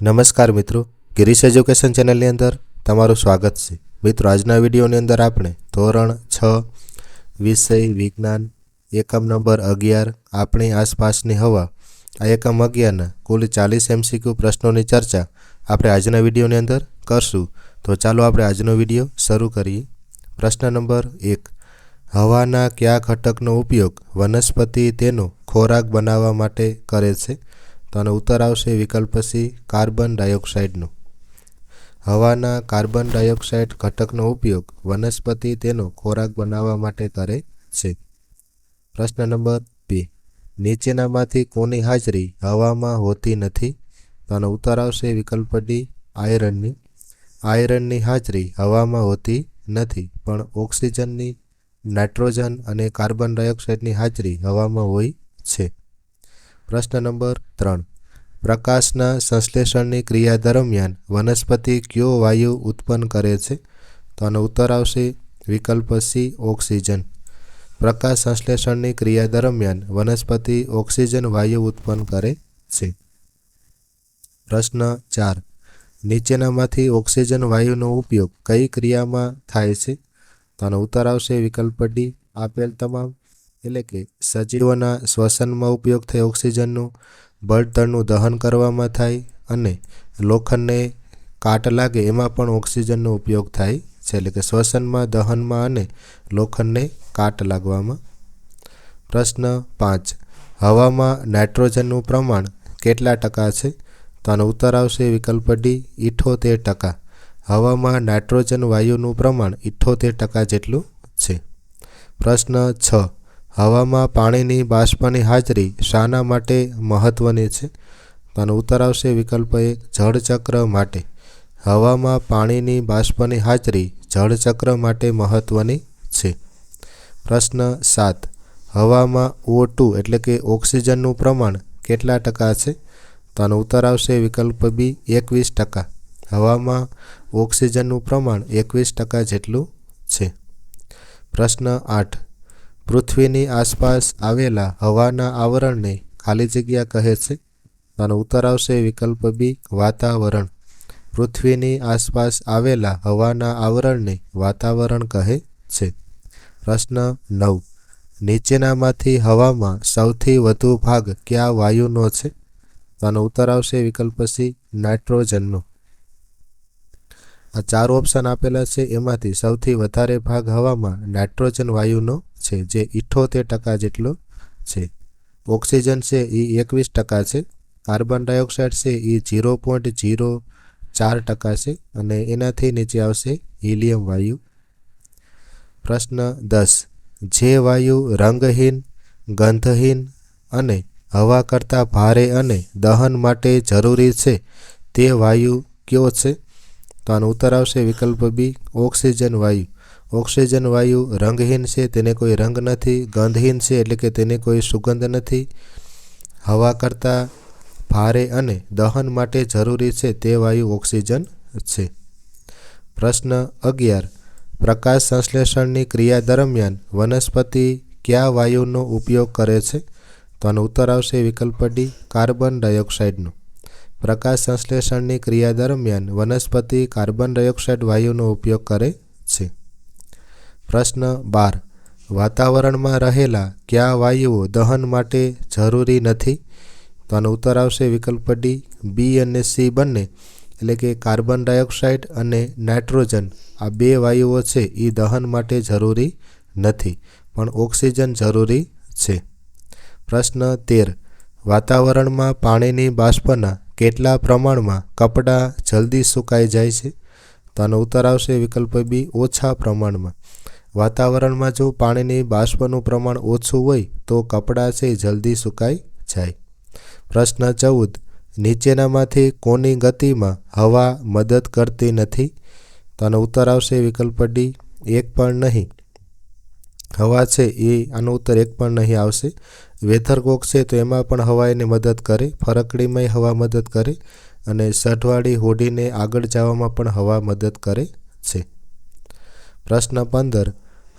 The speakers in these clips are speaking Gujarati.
નમસ્કાર મિત્રો, ગિરીશ એજ્યુકેશન ચેનલની અંદર તમારું સ્વાગત છે. મિત્રો, આજના વિડીયોની અંદર આપણે ધોરણ છ, વિષય વિજ્ઞાન, એકમ નંબર અગિયાર, આપણી આસપાસની હવા, આ એકમ અગિયારના કુલ ચાલીસ એમસીક્યુ પ્રશ્નોની ચર્ચા આપણે આજના વિડીયોની અંદર કરશું. તો ચાલો આપણે આજનો વીડિયો શરૂ કરીએ. પ્રશ્ન નંબર એક, હવાના કયા ઘટકનો ઉપયોગ વનસ્પતિ તેનો ખોરાક બનાવવા માટે કરે છે? તો આનો ઉત્તર આવશે વિકલ્પ સી કાર્બન ડાયોક્સાઇડનો. હવાના કાર્બન ડાયોક્સાઇડ ઘટકનો ઉપયોગ વનસ્પતિ તેનો ખોરાક બનાવવા માટે કરે છે. પ્રશ્ન નંબર બી નીચેનામાંથી કોની હાજરી હવામાં હોતી નથી? તો આનો ઉત્તર આવશે વિકલ્પ ડી આયરનની. આયરનની હાજરી હવામાં હોતી નથી, પણ ઓક્સિજનની, નાઇટ્રોજન અને કાર્બન ડાયોક્સાઇડની હાજરી હવામાં હોય છે. પ્રશ્ન નંબર ત્રણ. પ્રકાશના સંશ્લેષણની ક્રિયા દરમિયાન વનસ્પતિ કયો વાયુ ઉત્પન્ન કરે છે? તો આનો ઉત્તર આવશે વિકલ્પ સી, ઓક્સિજન. પ્રકાશ સંશ્લેષણની ક્રિયા દરમિયાન વનસ્પતિ ઓક્સિજન વાયુ ઉત્પન્ન કરે છે. પ્રશ્ન ચાર. નીચેનામાંથી ઓક્સિજન વાયુનો ઉપયોગ કઈ ક્રિયામાં થાય છે? તો આનો ઉત્તર આવશે વિકલ્પ ડી, આપેલ તમામ એટલે કે સજીવોના શ્વસનમાં ઉપયોગ થાય ઓક્સિજનનું બળતણનું દહન કરવામાં થાય અને લોખંડને કાટ લાગે એમાં પણ ઓક્સિજનનો ઉપયોગ થાય છે. એટલે કે શ્વસનમાં, દહનમાં અને લોખંડને કાટ લાગવામાં. પ્રશ્ન પાંચ. હવામાં નાઇટ્રોજનનું પ્રમાણ કેટલા ટકા છે? તો આનો ઉત્તર આવશે વિકલ્પ ડી, ઇઠોતેર ટકા. હવામાં નાઇટ્રોજન વાયુનું પ્રમાણ ઇઠોતેર ટકા જેટલું છે. પ્રશ્ન છ. હવામાં પાણીની બાષ્પની હાજરી શાના માટે મહત્ત્વની છે. તો ઉત્તર આવશે વિકલ્પ એક, જળચક્ર માટે. હવામાં પાણીની બાષ્પની હાજરી જળચક્ર માટે મહત્ત્વની છે. પ્રશ્ન સાત, હવામાં ઓ ટુ એટલે કે ઓક્સિજનનું પ્રમાણ કેટલા ટકા છે? તો ઉત્તર આવશે વિકલ્પ બી, એકવીસ ટકા. હવામાં ઓક્સિજનનું પ્રમાણ એકવીસ ટકા જેટલું છે. પ્રશ્ન આઠ પૃથ્વીની આસપાસ આવેલા હવાના આવરણને ખાલી જગ્યા કહે છે. આનો ઉત્તર આવશે વિકલ્પ બી વાતાવરણ. પૃથ્વીની આસપાસ આવેલા હવાના આવરણને વાતાવરણ કહે છે. પ્રશ્ન નવ. નીચેનામાંથી હવામાં સૌથી વધુ ભાગ કયા વાયુનો છે? આનો ઉત્તર આવશે વિકલ્પ સી નાઇટ્રોજનનો. આ ચાર ઓપ્શન આપેલા છે. એમાંથી સૌથી વધારે ભાગ હવામાં નાઇટ્રોજન વાયુનો છે, જે ઇઠોતેર ટકા જેટલો છે. ઓક્સિજન છે એ એકવીસ ટકા છે, કાર્બન ડાયોક્સાઇડ છે એ ઝીરો પોઈન્ટ ઝીરો ચાર ટકા છે અને એનાથી નીચે આવશે હિલિયમ વાયુ. પ્રશ્ન દસ, જે વાયુ રંગહીન, ગંધહીન અને હવા કરતાં ભારે અને દહન માટે જરૂરી છે, તે વાયુ કયો છે? તો આનો ઉત્તર આવશે વિકલ્પ બી, ઓક્સિજન વાયુ. ઓક્સિજન, વાયુ રંગહીન છે, તેને કોઈ રંગ નથી, ગંધહીન છે એટલે કે તેને કોઈ સુગંધ નથી. હવા કરતાં ભારે અને દહન માટે જરૂરી છે તે વાયુ ઓક્સિજન છે. પ્રશ્ન અગિયાર. પ્રકાશ સંશ્લેષણની ક્રિયા દરમિયાન વનસ્પતિ કયા વાયુનો ઉપયોગ કરે છે? તો આનો ઉત્તર આવશે વિકલ્પ ડી, કાર્બન ડાયોક્સાઇડનો. પ્રકાશ સંશ્લેષણની ક્રિયા દરમિયાન વનસ્પતિ કાર્બન ડાયોક્સાઇડ વાયુનો ઉપયોગ કરે છે. પ્રશ્ન બાર. વાતાવરણમાં રહેલા કયા વાયુઓ દહન માટે જરૂરી નથી? તો આનો ઉત્તર આવશે વિકલ્પ ડી બી અને સી બંને. એટલે કે કાર્બન ડાયોક્સાઇડ અને નાઇટ્રોજન. આ બે વાયુઓ છે એ દહન માટે જરૂરી નથી, પણ ઓક્સિજન જરૂરી છે. પ્રશ્ન તેર. વાતાવરણમાં પાણીની બાષ્પના કેટલા પ્રમાણમાં કપડાં જલ્દી સુકાઈ જાય છે? તો આનો ઉત્તર આવશે વિકલ્પ બી ઓછા પ્રમાણમાં. વાતાવરણમાં જો પાણીની બાષ્પનું પ્રમાણ ઓછું હોય તો કપડાં છે જલ્દી સુકાઈ જાય. પ્રશ્ન ચૌદ. નીચેનામાંથી કોની ગતિમાં હવા મદદ કરતી નથી? તો ઉત્તર આવશે વિકલ્પ ડી એક પણ નહીં. હવા છે એ, આનો ઉત્તર એક પણ નહીં આવશે. વેથરકોક છે તો એમાં પણ હવા એને મદદ કરે ફરકડીમાંય હવા મદદ કરે અને સઢવાળી હોડીને આગળ જવામાં પણ હવા મદદ કરે છે. પ્રશ્ન પંદર.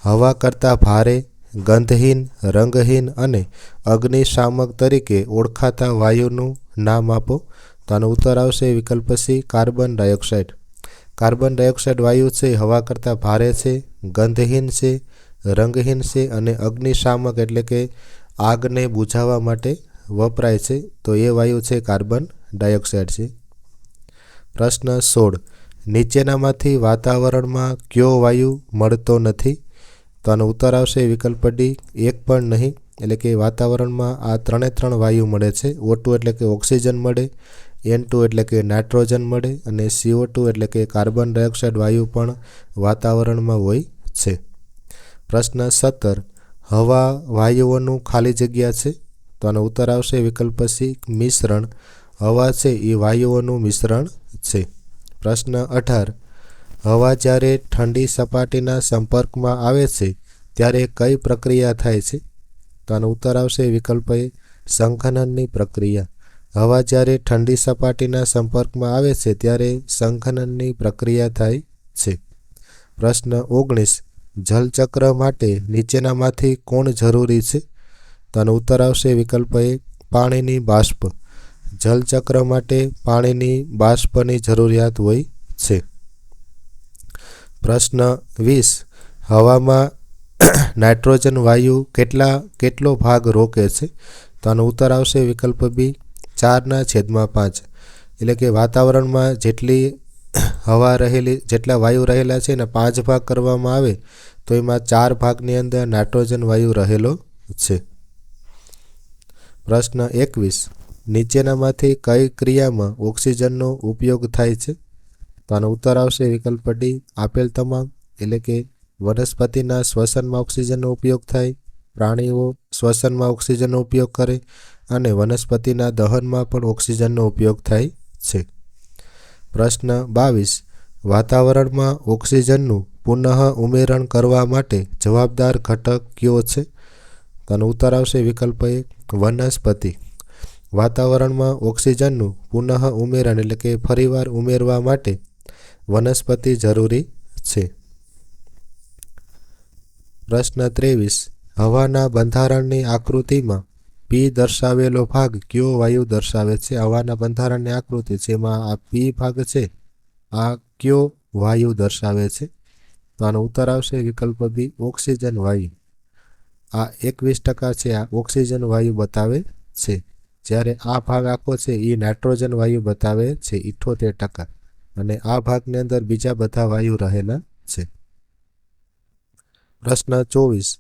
હવા કરતાં ભારે, ગંધહીન, રંગહીન અને અગ્નિશામક તરીકે ઓળખાતા વાયુનું નામ આપો. તો આનો ઉત્તર આવશે વિકલ્પ C carbon dioxide. Carbon dioxide વાયુ છે, હવા કરતાં ભારે છે, ગંધહીન છે, રંગહીન છે અને અગ્નિશામક એટલે કે આગને બુઝાવવા માટે વપરાય છે. તો એ વાયુ છે કાર્બન ડાયોક્સાઇડ છે. પ્રશ્ન સોળ. નીચેનામાંથી વાતાવરણમાં કયો વાયુ મળતો નથી? તો આનો ઉત્તર આવશે વિકલ્પ ડી એક પણ નહીં. એટલે કે વાતાવરણમાં આ ત્રણે ત્રણ વાયુ મળે છે. ઓ એટલે કે ઓક્સિજન મળે એન ટુ એટલે કે નાઇટ્રોજન મળે અને સીઓ ટુ એટલે કે કાર્બન ડાયોક્સાઇડ વાયુ પણ વાતાવરણમાં હોય છે. પ્રશ્ન સત્તર, હવા વાયુઓનું ખાલી જગ્યા છે? તો આનો ઉત્તર આવશે વિકલ્પ સી મિશ્રણ. હવા છે એ વાયુઓનું મિશ્રણ છે. પ્રશ્ન અઢાર હવા જ્યારે ઠંડી સપાટીના સંપર્કમાં આવે છે, ત્યારે કઈ પ્રક્રિયા થાય છે? તો આનો ઉત્તર આવશે વિકલ્પ એ સંખનનની પ્રક્રિયા. હવા જ્યારે ઠંડી સપાટીના સંપર્કમાં આવે છે, ત્યારે સંખનનની પ્રક્રિયા થાય છે. પ્રશ્ન ઓગણીસ. જલચક્ર માટે નીચેનામાંથી કોણ જરૂરી છે? તો આનો ઉત્તર આવશે વિકલ્પ એ પાણીની બાષ્પ. જલચક્ર માટે પાણીની બાષ્પની જરૂરિયાત હોય છે. પ્રશ્ન વીસ. હવામાં નાઇટ્રોજન વાયુ કેટલા, કેટલો ભાગ રોકે છે? તો આનો ઉત્તર આવશે વિકલ્પ બી ચારના છેદમાં પાંચ. એટલે કે વાતાવરણમાં જેટલી હવા રહેલી, જેટલા વાયુ રહેલા છે એના પાંચ ભાગ કરવામાં આવે, તો એમાં ચાર ભાગની અંદર નાઇટ્રોજન વાયુ રહેલો છે. પ્રશ્ન એકવીસ. નીચેનામાંથી કઈ ક્રિયામાં ઓક્સિજનનો ઉપયોગ થાય છે? તો આનો ઉત્તર આવશે વિકલ્પ ડી આપેલ તમામ, એટલે કે વનસ્પતિના શ્વસનમાં ઓક્સિજનનો ઉપયોગ થાય, પ્રાણીઓ શ્વસનમાં ઓક્સિજનનો ઉપયોગ કરે અને વનસ્પતિના દહનમાં પણ ઓક્સિજનનો ઉપયોગ થાય છે. પ્રશ્ન બાવીસ, વાતાવરણમાં ઓક્સિજનનું પુનઃ ઉમેરણ કરવા માટે જવાબદાર ઘટક કયો છે? તેનો ઉત્તર આવશે વિકલ્પ એક વનસ્પતિ. વાતાવરણમાં ઓક્સિજનનું પુનઃ ઉમેરણ એટલે કે ફરીવાર ઉમેરવા માટે વનસ્પતિ જરૂરી છે. પ્રશ્ન ત્રેવીસ. હવાના બંધારણની આકૃતિમાં પી દર્શાવેલો ભાગ કયો વાયુ દર્શાવે છે? હવાના બંધારણની આકૃતિ જેમાં આ પી ભાગ છે, આ કયો વાયુ દર્શાવે છે? તો આનો ઉત્તર આવશે વિકલ્પ બી ઓક્સિજન વાયુ. આ એકવીસ ટકા છે, આ ઓક્સિજન વાયુ બતાવે છે. જ્યારે આ ભાગ આખો છે એ નાઇટ્રોજન વાયુ બતાવે છે ઇઠોતેર ટકા. અને આ ભાગની અંદર બીજા બધા વાયુ રહેલા છે. પ્રશ્ન ચોવીસ.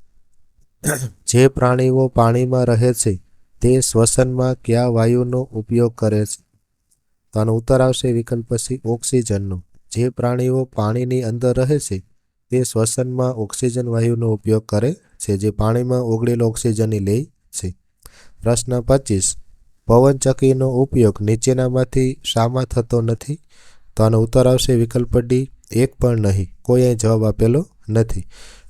જે પ્રાણીઓ પાણીમાં રહે છે, તે શ્વસનમાં કયા વાયુનો ઉપયોગ કરે છે? તો આનો ઉત્તર આવશે વિકલ્પ સી, ઓક્સિજનનો. જે પ્રાણીઓ પાણીની અંદર રહે છે, તે શ્વસનમાં ઓક્સિજન વાયુનો ઉપયોગ કરે છે, જે પાણીમાં ઓગળેલો ઓક્સિજનની લે છે. પ્રશ્ન પચીસ. પવનચક્કીનો ઉપયોગ નીચેનામાંથી શામાં થતો નથી? તો આનો ઉત્તર આવશે વિકલ્પ ડી, એક પણ નહીં કોઈ અહીં જવાબ આપેલો નથી.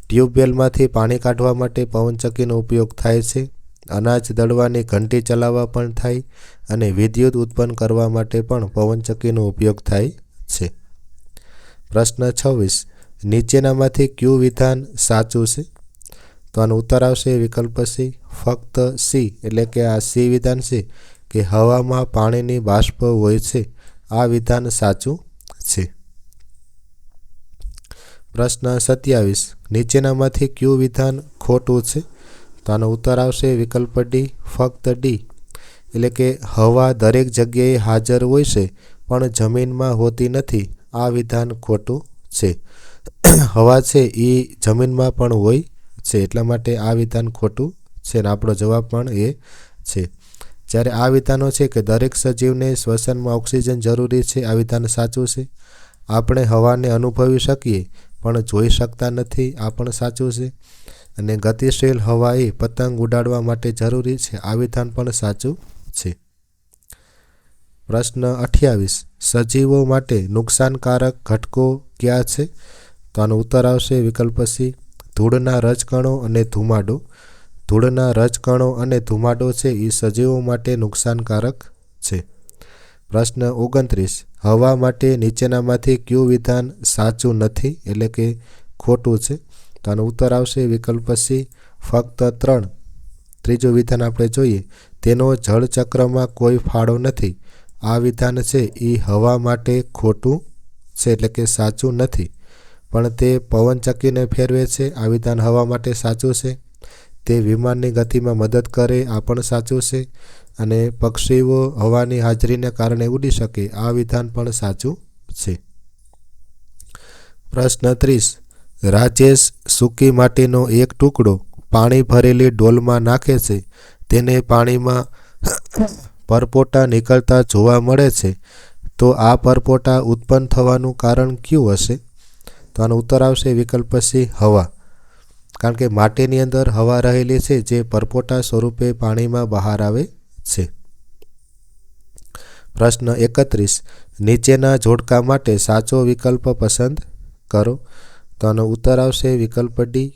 ટ્યુબવેલમાંથી પાણી કાઢવા માટે પવનચક્કીનો ઉપયોગ થાય છે. અનાજ દળવાની ઘંટી ચલાવવા પણ થાય અને વિદ્યુત ઉત્પન્ન કરવા માટે પણ પવનચક્કીનો ઉપયોગ થાય છે. પ્રશ્ન છવ્વીસ, નીચેનામાંથી ક્યુ વિધાન સાચું છે? તો આનો ઉત્તર આવશે વિકલ્પ સી, ફક્ત સી, એટલે કે આ સી વિધાન છે કે હવામાં પાણીની બાષ્પ હોય છે. આ વિધાન સાચું છે? પ્રશ્ન સત્યાવીસ. નીચેનામાંથી કયું વિધાન ખોટું છે? તો આનો ઉત્તર આવશે વિકલ્પ ડી ફક્ત ડી એટલે કે હવા દરેક જગ્યાએ હાજર હોય છે, પણ જમીનમાં હોતી નથી. આ વિધાન ખોટું છે. હવા છે એ જમીનમાં પણ હોય છે, એટલા માટે આ વિધાન ખોટું છે ને આપણો જવાબ પણ એ છે. જ્યારે આ વિધાનો છે કે દરેક સજીવને શ્વસનમાં ઓક્સિજન જરૂરી છે, આ વિધાન સાચું છે? આપણે હવાને અનુભવી શકીએ, પણ જોઈ શકતા નથી, આ પણ સાચું છે. અને ગતિશીલ હવા એ પતંગ ઉડાડવા માટે જરૂરી છે, આ વિધાન પણ સાચું છે. પ્રશ્ન અઠ્યાવીસ. સજીવો માટે નુકસાનકારક ઘટકો ક્યાં છે? તો આનો ઉત્તર આવશે વિકલ્પ સી. ધૂળના રજકણો અને ધુમાડો. ધૂળના રજકણો અને ધુમાડો છે એ સજીવો માટે નુકસાનકારક છે. પ્રશ્ન ઓગણત્રીસ, હવા માટે નીચેનામાંથી કયું વિધાન સાચું નથી? એટલે કે ખોટું છે. તો આનો ઉત્તર આવશે વિકલ્પ સી, ફક્ત ત્રણ. ત્રીજું વિધાન આપણે જોઈએ, તેનો જળચક્રમાં કોઈ ફાળો નથી. આ વિધાન છે એ હવા માટે ખોટું છે, એટલે કે સાચું નથી. પણ તે પવનચક્કીને ફેરવે છે. આ વિધાન હવા માટે સાચું છે. તે વિમાનની ગતિમાં મદદ કરે, આ પણ સાચું છે. અને પક્ષીઓ હવાની હાજરીને કારણે ઉડી શકે, આ વિધાન પણ સાચું છે. પ્રશ્ન ત્રીસ. રાજેશ સૂકી માટીનો એક ટુકડો પાણી ભરેલી ડોલમાં નાખે છે. તેને પાણીમાં પરપોટા નીકળતા જોવા મળે છે. તો આ પરપોટા ઉત્પન્ન થવાનું કારણ કયું હશે? તો આનો ઉત્તર આવશે વિકલ્પ સી હવા. કારણ કે માટીની અંદર હવા રહેલી છે જે પરપોટા સ્વરૂપે પાણીમાં બહાર આવે છે. પ્રશ્ન એકત્રીસ. નીચેના જોડકા માટે સાચો વિકલ્પ પસંદ કરો. તો આનો ઉત્તર આવશે વિકલ્પ ડી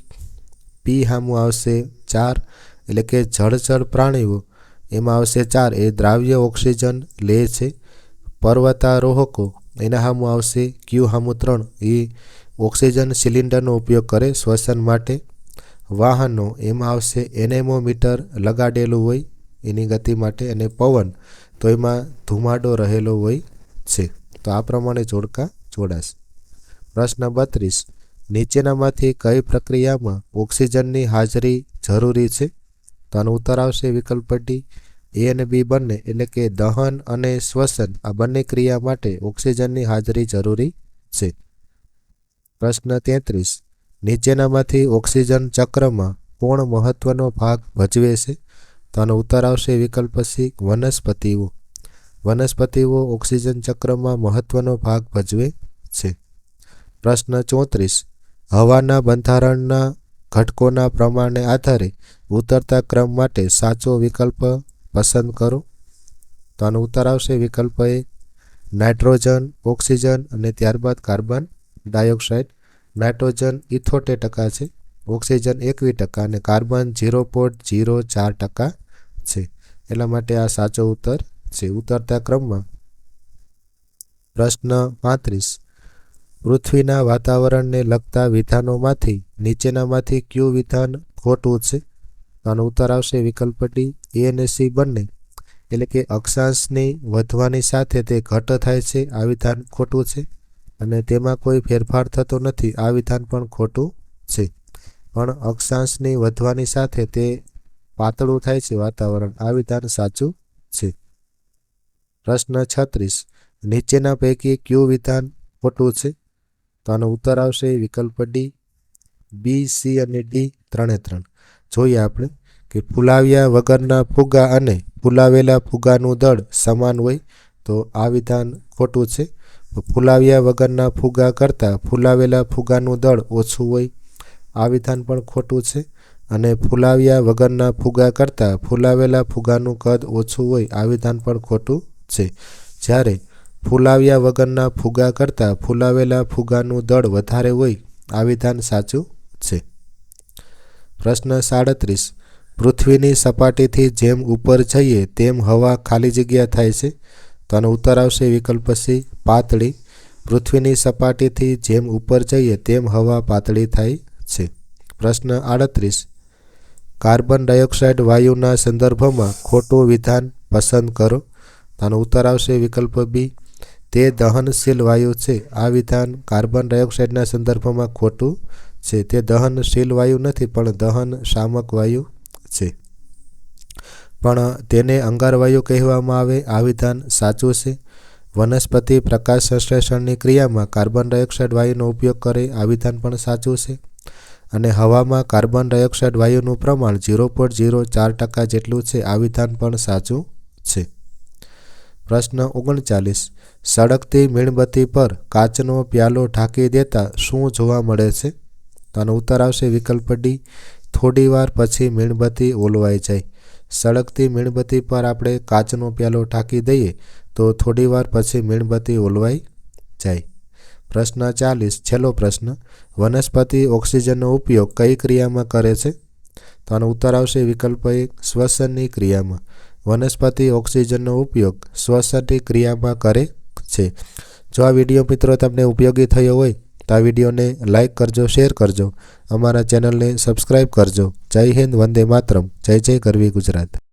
પી હામું આવશે ચાર, એટલે કે જળચર પ્રાણીઓ. એમાં આવશે ચાર, એ દ્રાવ્ય ઓક્સિજન લે છે. પર્વતારોહકો, એના હામું આવશે ક્યુ હામું ત્રણ. એ ઓક્સિજન સિલિન્ડરનો ઉપયોગ કરે શ્વસન માટે. વાહનો એમાં આવશે, એનેમોમીટર લગાડેલું હોય એની ગતિ માટે અને પવન, તો એમાં ધુમાડો રહેલો હોય છે. તો આ પ્રમાણે જોડકા જોડાશે. પ્રશ્ન બત્રીસ, નીચેનામાંથી કઈ પ્રક્રિયામાં ઓક્સિજનની હાજરી જરૂરી છે? તો આનો ઉત્તર આવશે વિકલ્પ ડી, એ અને બી બંને, એટલે કે દહન અને શ્વસન, આ બંને ક્રિયા માટે ઓક્સિજનની હાજરી જરૂરી છે. પ્રશ્ન તેત્રીસ નીચેનામાંથી ઓક્સિજન ચક્રમાં પૂર્ણ મહત્વનો ભાગ ભજવે છે. તો આનો ઉત્તર આવશે વિકલ્પ સી, વનસ્પતિઓ. વનસ્પતિઓ ઓક્સિજન ચક્રમાં મહત્વનો ભાગ ભજવે છે. પ્રશ્ન ચોત્રીસ. હવાના બંધારણના ઘટકોના પ્રમાણને આધારે ઉતરતા ક્રમ માટે સાચો વિકલ્પ પસંદ કરો. તો આનો ઉત્તર આવશે વિકલ્પ એ. નાઇટ્રોજન, ઓક્સિજન અને ત્યારબાદ કાર્બન ડાયોક્સાઇડ. નાઇટ્રોજન ઇથોતેર ટકા છે, ઓક્સિજન એકવીસ ટકા અને કાર્બન ઝીરો પોઈન્ટ ઝીરો ચાર ટકા છે. એટલા માટે આ સાચો ઉત્તર છે. ઉતરતા ક્રમમાં પ્રશ્ન પાંત્રીસ. પૃથ્વીના વાતાવરણને લગતા વિધાનોમાંથી નીચેનામાંથી કયું વિધાન ખોટું છે? આનો ઉત્તર આવશે વિકલ્પ ડી એ અને સી બંને. એટલે કે અક્ષાંશની વધવાની સાથે તે ઘટ થાય છે. આ વિધાન ખોટું છે. અને તેમાં કોઈ ફેરફાર થતો નથી. આ વિધાન પણ ખોટું છે. પણ અક્ષાંશની વધવાની સાથે તે પાતળું થાય છે વાતાવરણ. આ વિધાન સાચું છે. પ્રશ્ન છત્રીસ. નીચેના પૈકી કયું વિધાન ખોટું છે? તો આનો ઉત્તર આવશે વિકલ્પ ડી બી સી અને ડી ત્રણે ત્રણ. જોઈએ આપણે કે ફૂલાવ્યા વગરના ફુગા અને ફૂલાવેલા ફુગાનું દળ સમાન હોય તો આ વિધાન ખોટું છે. ફૂલાવ્યા વગરના ફુગા કરતાં ફૂલાવેલા ફુગાનું દળ ઓછું હોય. આ વિધાન પણ ખોટું છે. અને ફૂલાવ્યા વગરના ફુગા કરતાં ફૂલાવેલા ફુગાનું કદ ઓછું હોય, આ વિધાન પણ ખોટું છે. જ્યારે ફૂલાવ્યા વગરના ફુગા કરતાં ફૂલાવેલા ફુગાનું દળ વધારે હોય, આ વિધાન સાચું છે. પ્રશ્ન સાડત્રીસ. પૃથ્વીની સપાટીથી જેમ ઉપર જઈએ, તેમ હવા ખાલી જગ્યા થાય છે. તો આનો ઉત્તર આવશે વિકલ્પ સી પાતળી. પૃથ્વીની સપાટીથી જેમ ઉપર જઈએ તેમ હવા પાતળી થાય છે. પ્રશ્ન આડત્રીસ. કાર્બન ડાયોક્સાઇડ વાયુના સંદર્ભમાં ખોટું વિધાન પસંદ કરો. આનો ઉત્તર આવશે વિકલ્પ બી. તે દહનશીલ વાયુ છે. આ વિધાન કાર્બન ડાયોક્સાઇડના સંદર્ભમાં ખોટું છે. તે દહનશીલ વાયુ નથી, પણ દહન શામક વાયુ છે. પણ તેને અંગારવાયુ કહેવામાં આવે, આ વિધાન સાચું છે. વનસ્પતિ પ્રકાશ સંશ્લેષણની ક્રિયામાં કાર્બન ડાયોક્સાઇડ વાયુનો ઉપયોગ કરે, આ વિધાન પણ સાચું છે. અને હવામાં કાર્બન ડાયોક્સાઇડ વાયુનું પ્રમાણ ઝીરો પોઈન્ટ ઝીરો ચાર ટકા જેટલું છે, આ વિધાન પણ સાચું છે. પ્રશ્ન ઓગણચાલીસ. સળગતી મીણબત્તી પર કાચનો પ્યાલો ઢાંકી દેતા શું જોવા મળે છે? તો આનો ઉત્તર આવશે વિકલ્પ ડી. થોડી વાર પછી મીણબત્તી ઓલવાઈ જાય. સળગતી મીણબત્તી પર આપણે કાચનો પ્યાલો ઢાંકી દઈએ તો થોડીવાર પછી મીણબત્તી ઓલવાઈ જાય. પ્રશ્ન ચાલીસ, છેલ્લો પ્રશ્ન. વનસ્પતિ ઓક્સિજનનો ઉપયોગ કઈ ક્રિયામાં કરે છે? તો આનો ઉત્તર આવશે વિકલ્પ એક શ્વસનની ક્રિયામાં. વનસ્પતિ ઓક્સિજનનો ઉપયોગ શ્વસનની ક્રિયામાં કરે છે. જો આ વીડિયો મિત્રો તમને ઉપયોગી થયો હોય તો આ વિડીયોને લાઇક કરજો, શેર કરજો. અમારા ચેનલને સબસ્ક્રાઈબ કરજો. જય હિન્દ, વંદે માતરમ. જય જય ગરવી ગુજરાત.